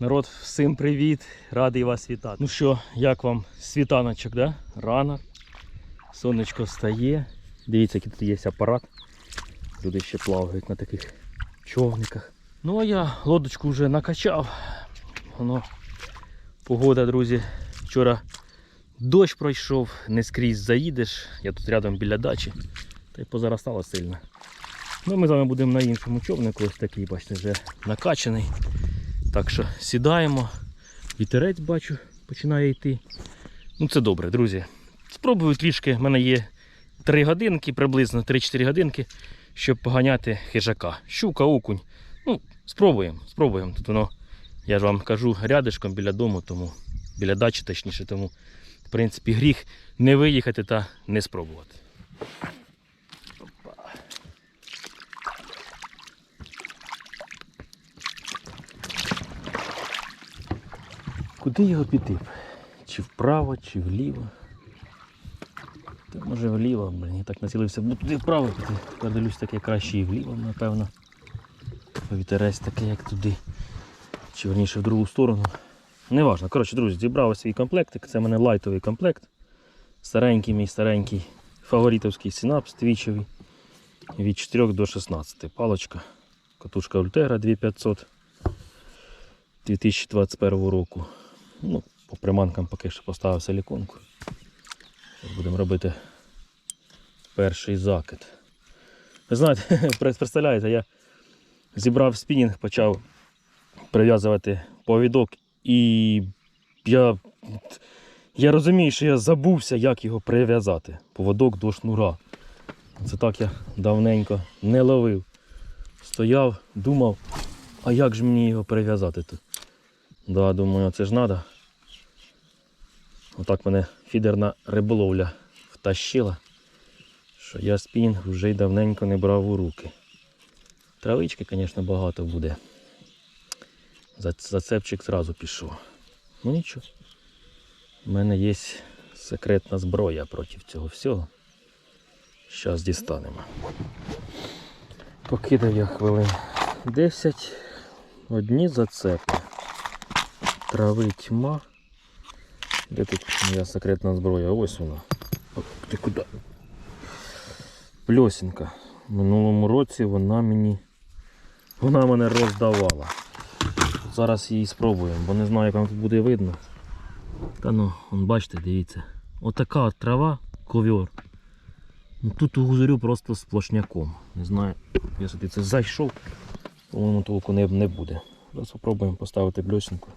Народ, всім привіт! Радий вас вітати. Ну що, як вам світаночок, да? Рано. Сонечко встає. Дивіться, який тут є апарат. Люди ще плавають на таких човниках. Ну а я лодочку вже накачав. Воно погода, друзі. Вчора дощ пройшов, не скрізь заїдеш. Я тут рядом біля дачі. Та й позаростало сильно. Ну, ми з вами будемо на іншому човнику, ось такий, бачите, вже накачаний. Так що сідаємо. Вітерець бачу, починає йти. Ну це добре, друзі. Спробую трішки, в мене є 3 годинки, приблизно 3-4 годинки, щоб поганяти хижака. Щука, окунь. Ну, спробуємо, спробуємо. Тут воно, я ж вам кажу, рядишком біля дому, тому біля дачі точніше, тому в принципі гріх не виїхати та не спробувати. Куди його піти? Чи вправо, чи вліво? Та може вліво, блін, я так націлився, буду туди вправо піти. Тепер дивлюсь таке краще і вліво, напевно. Повітерець таке, як туди. Чи верніше в другу сторону. Неважно. Коротше, друзі, зібрав свій комплектик. Це в мене лайтовий комплект. Старенький мій старенький фаворитовський синапс твічовий. Від 4 до 16. Палочка. Катушка Ультегра 2500 2021 року. Ну, по приманкам поки що поставив силіконку. Будемо робити перший закид. Ви знаєте, представляєте, я зібрав спінінг, почав прив'язувати повідок і я, я розумію, що я забувся, як його прив'язати. Поводок до шнура. Це так я давненько не ловив. Стояв, думав, а як ж мені його прив'язати тут? Да, думаю, це ж треба. Отак мене фідерна риболовля втащила, що я спінінг вже й давненько не брав у руки. Травички, звісно, багато буде. Зацепчик зразу пішов. Ну нічого. У мене є секретна зброя проти цього всього. Зараз дістанемо. Покидав я хвилин 10. Одні зацепи. Трави тьма. Де тут моя секретна зброя? Ось вона. О, Ти куди? Пльосінка. В минулому році вона мені. Вона мене роздавала. Зараз її спробуємо, бо не знаю, як вам тут буде видно. Та ну, вон, бачите, дивіться. Отака от трава, ковьор. Ну, тут у гузарю просто сплошняком. Не знаю, я собі це зайшов, по-моєму, толку не, не буде. Зараз спробуємо поставити бльосінку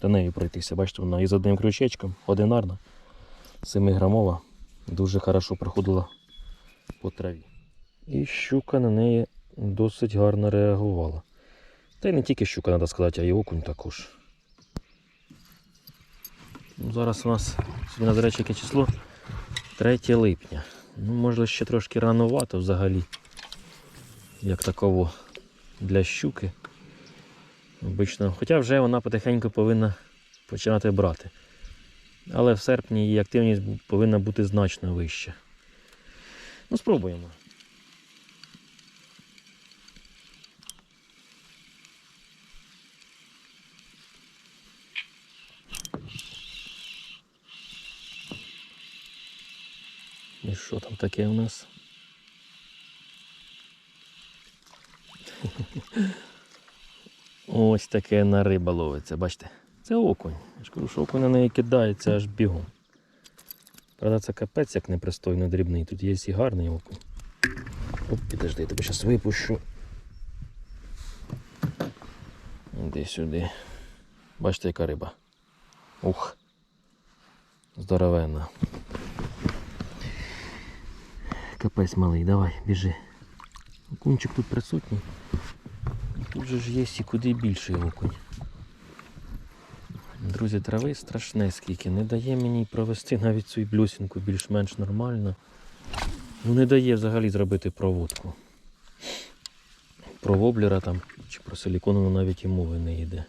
до неї пройтися. Бачите, вона із одним крючечком, одинарна, 7-грамова, дуже хорошо проходила по траві. І щука на неї досить гарно реагувала. Та й не тільки щука, треба сказати, а й окунь також. Ну, Зараз у нас сьогодні, до речі, яке число 3 липня. Ну, може ще трошки ранувато взагалі, як таково для щуки. Обично. Хоча вже вона потихеньку повинна починати брати. Але в серпні її активність повинна бути значно вища. Ну, спробуємо. І що там таке у нас? Ось таке на риба ловиться, бачите? Це окунь. Я ж кажу, що окунь на неї кидається аж бігом. Правда, це капець як непристойно дрібний. Тут є і гарний окунь. Оп, підожди, я тебе зараз випущу. Іди сюди. Бачите, яка риба. Ух. Здоровенна. Капець малий, давай, біжи. Окунчик тут присутній. Тут же ж є і куди більший окунь. Друзі, трави страшне скільки. Не дає мені провести навіть цю блюсінку більш-менш нормально. Ну не дає взагалі зробити проводку. Про воблера там чи про силіконову навіть і мови не йде.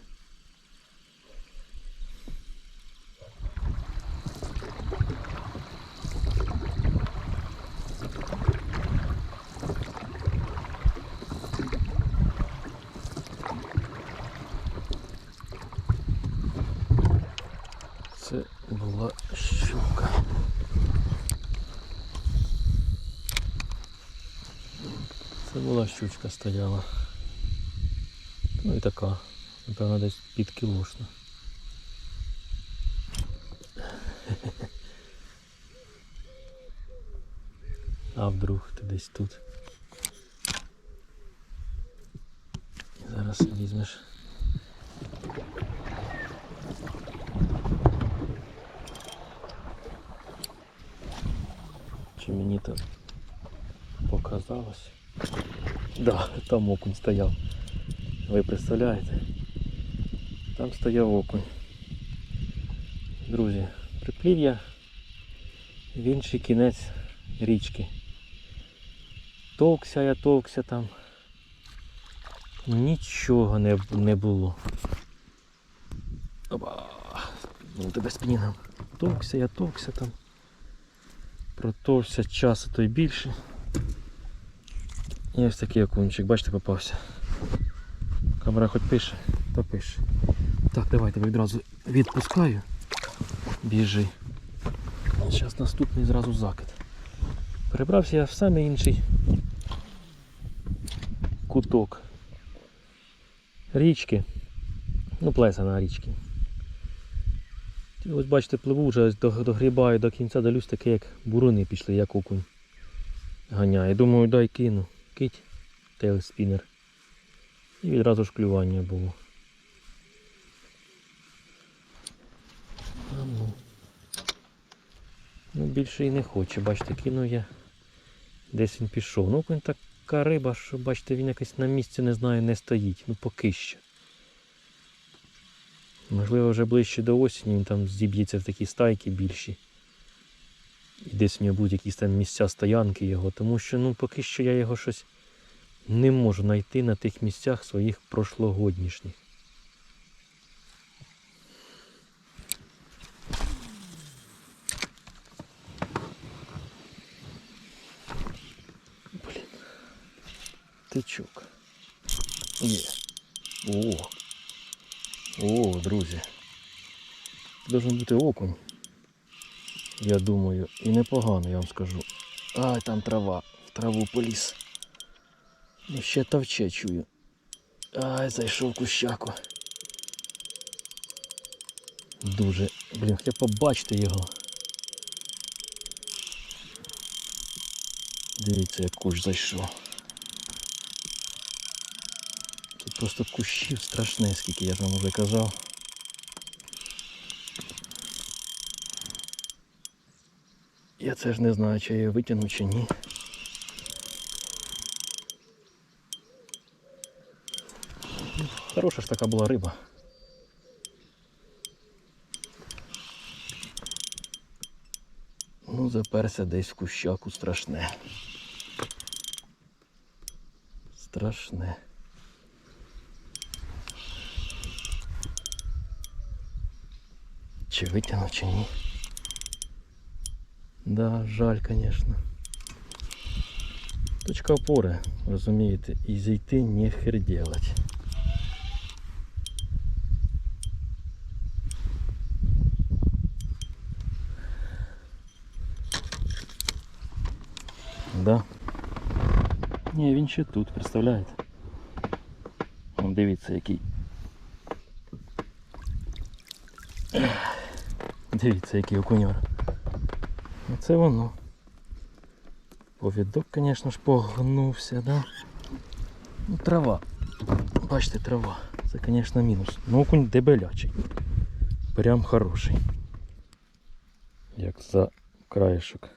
Це була стояла. Ну і така. Напевно, десь під кілошна. А вдруг ти десь тут. Зараз візьмеш. Чи мені то показалось? Да, там окунь стояв. Ви представляєте? Там стояв окунь. Друзі, приплів я в інший кінець річки. Товкся я, товкся там. Нічого не, не було. Опа! Ну тебе спінігом. Товкся я, товкся там. Протовся часу то й більше. І ось такий окунчик, бачите, попався. Камера хоч пише, то пише. Так, давай тебе відразу відпускаю. Біжи. Зараз наступний зразу закид. Перебрався я в самий інший куток річки. Ну, плеса на річки. І ось бачите, пливу вже догрібаю до кінця, долюсь таке, як буруни пішли, як окунь ганяє. Думаю, дай кину. Кить тейлспінер. І відразу ж клювання було. Ну. Ну, більше і не хоче. Бачите, кинув я. Десь він пішов. Ну, він така риба, що бачите, він якось на місці не знаю, не стоїть. Ну поки що. Можливо, вже ближче до осені він там зіб'ється в такі стайки більші. І десь в нього будуть якісь там місця стоянки його, тому що ну поки що я його щось не можу знайти на тих місцях своїх прошлогоднішніх. Блін. Тичок. Є. О. О, друзі. Должен бути окунь. Я думаю, і непогано, я вам скажу. Ай, там трава. В траву поліз. Ну ще товче чую. Ай, зайшов кущаку. Дуже. Блін, хотя побачити його. Дивіться, як кущ зайшов. Тут просто кущів страшне, скільки я ж вам вже казав. Я це ж не знаю, чи я витягну, чи ні. Хороша ж така була риба. Ну, заперся десь в кущаку страшне. Страшне. Чи витягну, чи ні. Да, жаль, конечно. Точка опори, розумієте, і зійти не хер делать. Да. Ні, він ще тут, представляєте? Вон дивіться, який. Дивіться, який окуньор. Оце воно. Повідок, звісно ж, погнувся, да? Ну, трава. Бачите, трава. Це, звісно, мінус. Ну, окунь дебелячий. Прям хороший. Як за краєшок.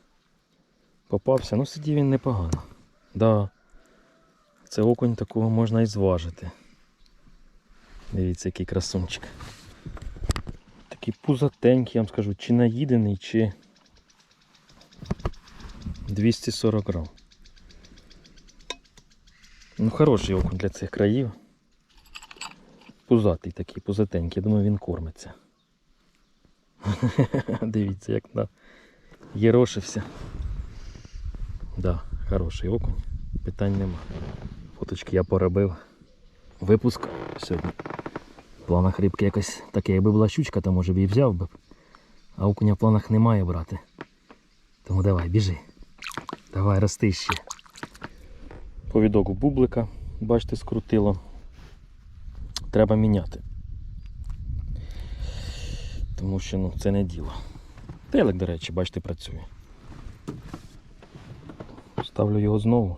Попався, ну сидів він непогано. Да. Це окунь такого можна і зважити. Дивіться, який красунчик. Такий пузатенький, я вам скажу, чи наїдений, чи 240 грам. Ну, хороший окунь для цих країв. Пузатий такий, пузатенький. Я думаю, він кормиться. Дивіться, як на єрошився. Да, хороший окунь. Питань нема. Фоточки я поробив. Випуск сьогодні. В планах рибки якось таке, якби була щучка, то може б і взяв би. А окуня в планах немає брати. Тому давай, біжи. Давай, рости ще. Повідок у бублика, бачите, скрутило. Треба міняти. Тому що ну, це не діло. Телек, до речі, бачите, працює. Ставлю його знову.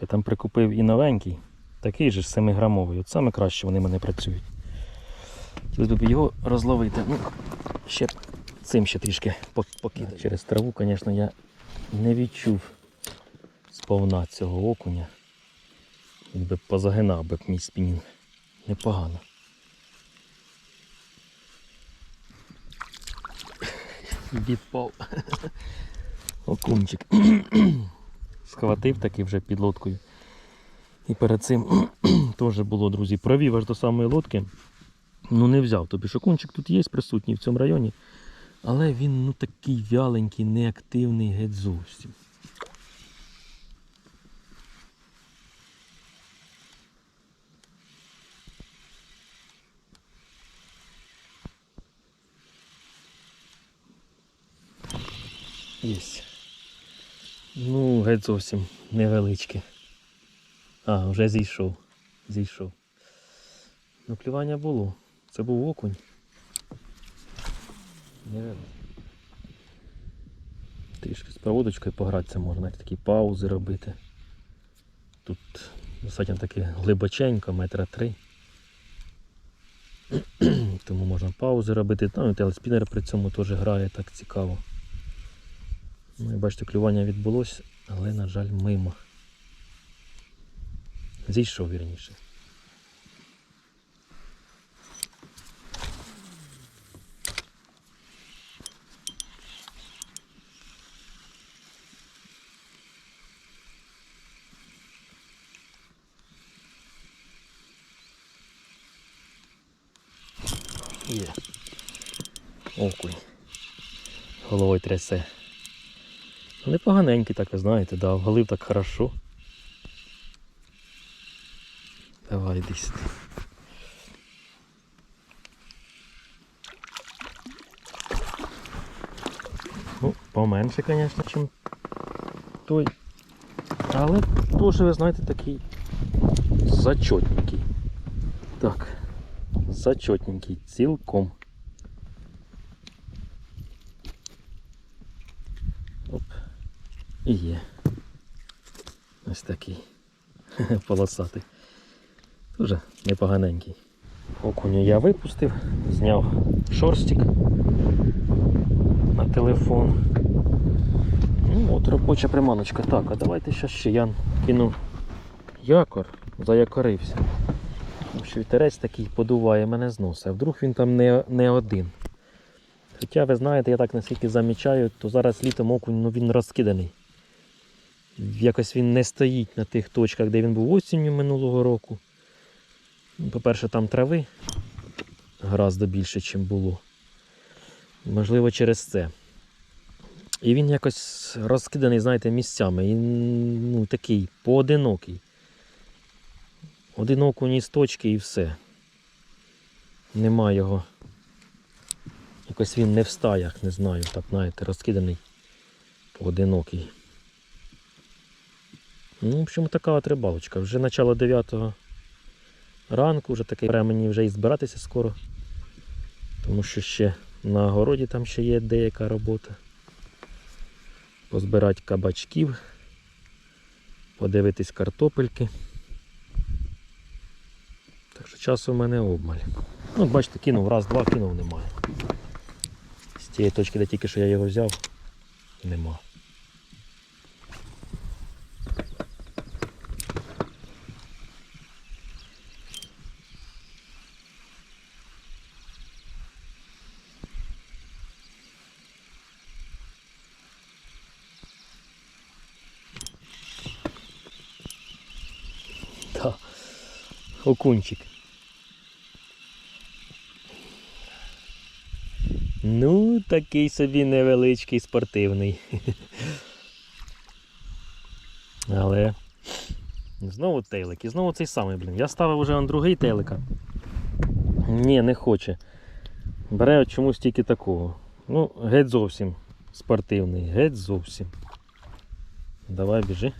Я там прикупив і новенький, такий же 7-грамовий. От саме краще вони мене працюють. Хотілося б його розловити. Ну, ще цим ще трішки пок- покидати. Через траву, звісно, я не відчув сповна цього окуня. Він би позагинав би мій спінінг. Непогано. Відпав. Окунчик. Схватив таки вже під лодкою. І перед цим теж було, друзі, провів аж до самої лодки. Ну не взяв. Тобі окунчик тут є присутній в цьому районі. Але він ну такий вяленький, неактивний геть зовсім. Єсть. Ну, геть зовсім невеличке. А, вже зійшов. Зійшов. Ну, клювання було. Це був окунь. Невеликий. Трішки з проводочкою погратися можна, навіть такі паузи робити. Тут достатньо таки глибоченько, метра три. Тому можна паузи робити. Ну, і телеспінер при цьому теж грає так цікаво. Ну, і бачите, клювання відбулося, але, на жаль, мимо. Зійшов вірніше. Є. Окунь. Ну, Непоганенький так, ви знаєте, да, вгалив так хорошо. Давай йди сюди. Ну, поменше, звісно, чим той. Але теж, ви знаєте, такий зачетненький. Так, зачетненький, цілком. Оп. І є. Ось такий. Полосатий. Дуже непоганенький. Окуня я випустив, зняв шорстик на телефон. Ну, от робоча приманочка. Так, а давайте ще ще я кину якор, заякорився. Тому що вітерець такий подуває мене з носа. А вдруг він там не, не один. Хоча ви знаєте, я так наскільки замічаю, то зараз літом окунь ну, він розкиданий. Якось він не стоїть на тих точках, де він був осінню минулого року. По-перше, там трави гораздо більше, ніж було. Можливо, через це. І він якось розкиданий, знаєте, місцями. І, ну, такий поодинокий. Один окунь із точки і все. Нема його. Якось він не в стаях, не знаю, так знаєте, розкиданий поодинокий. Ну, в общем, така от рибалочка. Вже начало 9 ранку, вже таке пора мені вже і збиратися скоро. Тому що ще на городі там ще є деяка робота. Позбирати кабачків, подивитись картопельки. Так що часу в мене обмаль. Ну, бачите, кинув, раз, два кинув, немає. З тієї точки, де тільки що я його взяв, нема. Та, окунчик. Ну, такий собі невеличкий спортивний. Але знову тейлик. І знову цей самий, блін. Я ставив вже на другий тейлика. Ні, не хоче. Бере чомусь тільки такого. Ну, геть зовсім спортивний, геть зовсім. Давай біжи.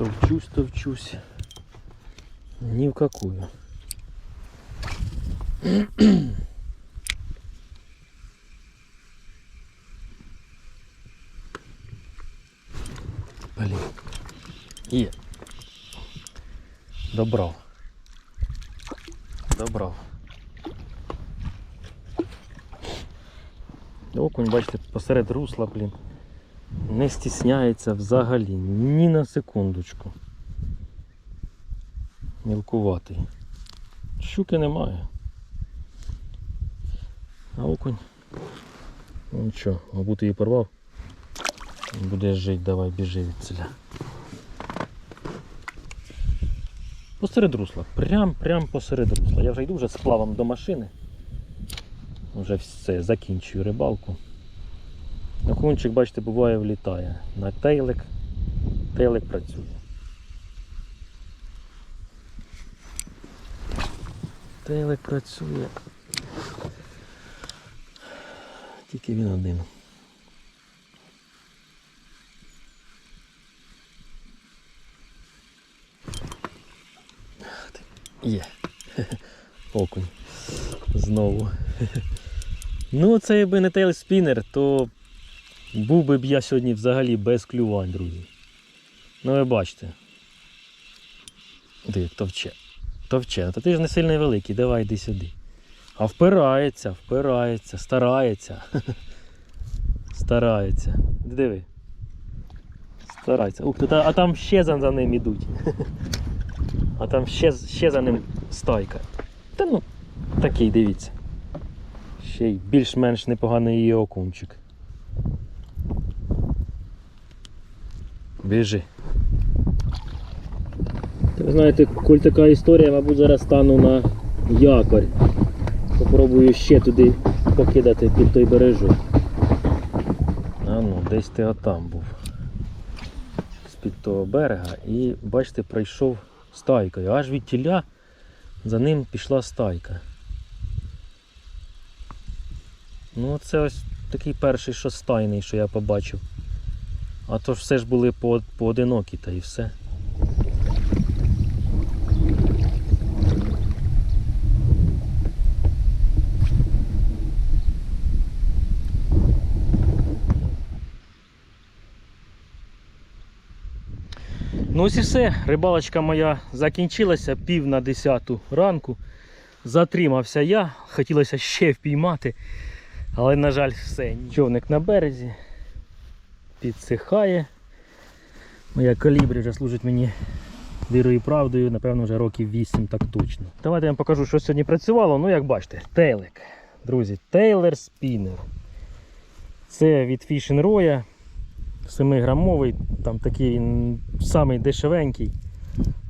Товчусь, товчусь. Ни в какую. Блін. Є. Добрав. Добрав. Окунь, бачите, посеред русла, блін. Не стісняється взагалі ні на секундочку. Мілкуватий. Щуки немає. А окунь. Ну що, мабуть її порвав. Будеш жити, давай біжи від ціля. Посеред русла. Прям, прям посеред русла. Я вже йду вже з плавом до машини. Вже все, закінчую рибалку. Окунчик, бачите, буває влітає. На тейлик. Тейлик працює. Тейлик працює. Тільки він один. Є. Окунь. Знову. Ну, це якби не тейл спінер, то був би б я сьогодні взагалі без клювань, друзі. Ну ви бачите. Як товче. Товче. Та ти ж не сильно великий, давай йди сюди. А впирається, впирається, старається. Старається. Диви. Старається. Ух, та- а там ще за, за ним ідуть. А там ще, ще за ним стайка. Та ну, такий, дивіться. Ще й більш-менш непоганий її окунчик. Біжи. Ви знаєте, коль така історія, мабуть, зараз стану на якорь. Попробую ще туди покидати під той бережок. А ну, десь ти отам був. З-під того берега. І бачите, прийшов стайкою. Аж від тіля за ним пішла стайка. Ну, це ось такий перший, що стайний, що я побачив. А то ж все ж були по, поодинокі та і все. Ну ось і все. Рибалочка моя закінчилася пів на десяту ранку. Затримався я, хотілося ще впіймати, але, на жаль, все. Човник на березі підсихає. Моя калібрі вже служить мені вірою і правдою, напевно, вже років 8 так точно. Давайте я вам покажу, що сьогодні працювало. Ну, як бачите, тейлик. Друзі, Тейлер Спінер. Це від Fishing Roya. 7-грамовий, там такий він самий дешевенький.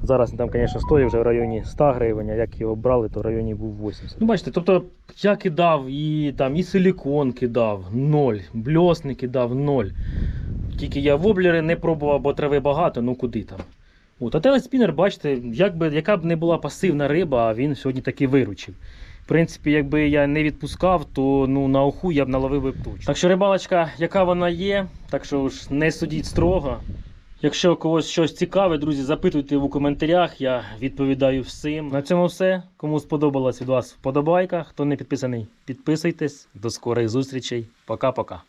Зараз там, звісно, стоїть вже в районі 100 гривень, а як його брали, то в районі був 80. Ну, бачите, тобто я кидав і там і силікон кидав, ноль, бльосни кидав, ноль. Тільки я воблери не пробував, бо трави багато, ну куди там. От, а телеспінер, бачите, як би, яка б не була пасивна риба, він сьогодні таки виручив. В принципі, якби я не відпускав, то ну, на уху я б наловив би точно. Так що рибалочка, яка вона є, так що ж не судіть строго. Якщо когось щось цікаве, друзі, запитуйте в коментарях, я відповідаю всім. На цьому все. Кому сподобалось від вас вподобайка, хто не підписаний, підписуйтесь. До скорих зустрічей. Пока-пока.